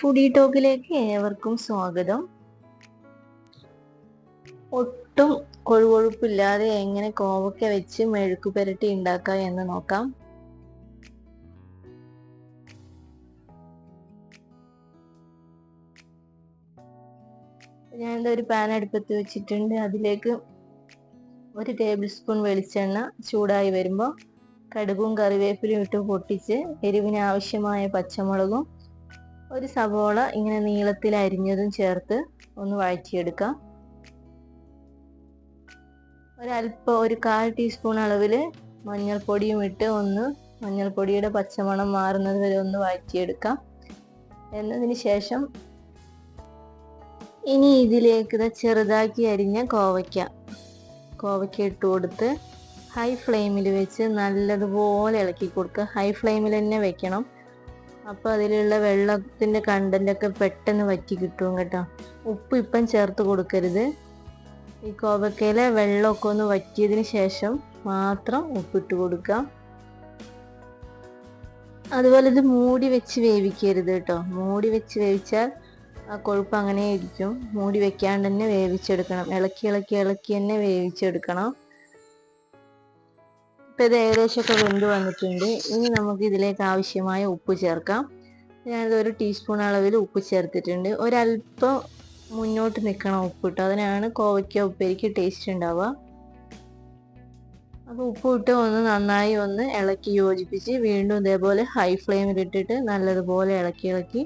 Foodie ടോക്കിലേക്ക് ഏവർക്കും സ്വാഗതം. ഒട്ടും കൊഴുകൊഴുപ്പില്ലാതെ എങ്ങനെ കോവക്ക വെച്ച് മെഴുക്ക് പുരട്ടി ഉണ്ടാക്കാം എന്ന് നോക്കാം. ഞാനിത് ഒരു പാൻ അടുപ്പത്ത് വെച്ചിട്ടുണ്ട്. അതിലേക്ക് ഒരു ടേബിൾ സ്പൂൺ വെളിച്ചെണ്ണ ചൂടായി വരുമ്പോൾ കടുകും കറിവേപ്പിലും ഇട്ട് പൊട്ടിച്ച് എരിവിന് ആവശ്യമായ പച്ചമുളകും ഒരു സവോള ഇങ്ങനെ നീളത്തിൽ അരിഞ്ഞതും ചേർത്ത് ഒന്ന് വഴറ്റിയെടുക്കാം. ഒരല്പം ഒരു കാൽ ടീസ്പൂൺ അളവിൽ മഞ്ഞൾപ്പൊടിയും ഇട്ട് ഒന്ന് മഞ്ഞൾപ്പൊടിയുടെ പച്ചമണം മാറുന്നത് വരെ ഒന്ന് വഴറ്റിയെടുക്കാം. എന്നതിന് ശേഷം ഇനി ഇതിലേക്ക് ചെറുതാക്കി അരിഞ്ഞ കോവയ്ക്ക. കോവയ്ക്ക ഇട്ട് കൊടുത്ത് ഹൈ ഫ്ലെയിമിൽ വെച്ച് നല്ലതുപോലെ ഇളക്കി കൊടുക്കുക. ഹൈ ഫ്ലെയിമിൽ തന്നെ വെക്കണം. അപ്പോൾ അതിലുള്ള വെള്ളത്തിന്റെ കണ്ടന്റൊക്കെ പെട്ടെന്ന് വറ്റി കിട്ടും കേട്ടോ. ഉപ്പ് ഇപ്പം ചേർത്ത് കൊടുക്കരുത്. ഈ കോവക്കയിലെ വെള്ളമൊക്കെ ഒന്ന് വറ്റിയതിന് ശേഷം മാത്രം ഉപ്പിട്ട് കൊടുക്കാം. അതുപോലെ ഇത് മൂടി വെച്ച് വേവിക്കരുത് കേട്ടോ. മൂടി വെച്ച് വേവിച്ചാൽ ആ കൊഴുപ്പ് അങ്ങനെ ഇരിക്കും മൂടി വെക്കാണ്ട് തന്നെ വേവിച്ചെടുക്കണം. ഇളക്കി ഇളക്കി ഇളക്കി തന്നെ വേവിച്ചെടുക്കണം. ഇപ്പം ഇത് ഏകദേശമൊക്കെ വെന്ത് വന്നിട്ടുണ്ട്. ഇനി നമുക്ക് ഇതിലേക്ക് ആവശ്യമായ ഉപ്പ് ചേർക്കാം. ഞാനിത് ഒരു ടീസ്പൂൺ അളവിൽ ഉപ്പ് ചേർത്തിട്ടുണ്ട്. ഒരല്പം മുന്നോട്ട് നിൽക്കണം ഉപ്പ് ഉപ്പിട്ട് അതിനാണ് കോവയ്ക്ക ഉപ്പേരിക്ക് ടേസ്റ്റ് ഉണ്ടാവുക. അപ്പോൾ ഉപ്പ് ഇട്ട് ഒന്ന് നന്നായി ഒന്ന് ഇളക്കി യോജിപ്പിച്ച് വീണ്ടും ഇതേപോലെ ഹൈ ഫ്ലെയിമിൽ ഇട്ടിട്ട് നല്ലതുപോലെ ഇളക്കി ഇളക്കി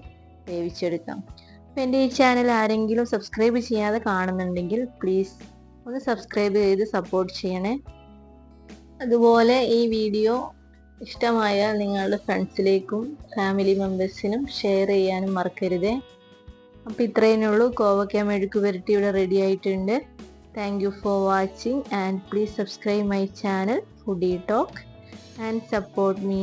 വേവിച്ചെടുക്കാം. അപ്പോൾ എന്റെ ഈ ചാനൽ ആരെങ്കിലും സബ്സ്ക്രൈബ് ചെയ്യാതെ കാണുന്നുണ്ടെങ്കിൽ പ്ലീസ് ഒന്ന് സബ്സ്ക്രൈബ് ചെയ്ത് സപ്പോർട്ട് ചെയ്യണേ. അതുപോലെ ഈ വീഡിയോ ഇഷ്ടമായാൽ നിങ്ങളുടെ ഫ്രണ്ട്സിലേക്കും ഫാമിലി മെമ്പേഴ്സിനും ഷെയർ ചെയ്യാനും മറക്കരുതേ. അപ്പോൾ ഇത്രയേ ഉള്ളൂ. കോവക്ക മെഴുക്ക് പുരട്ടി ഇവിടെ റെഡി ആയിട്ടുണ്ട്. Thank you for watching and please subscribe my channel foodie talk and support me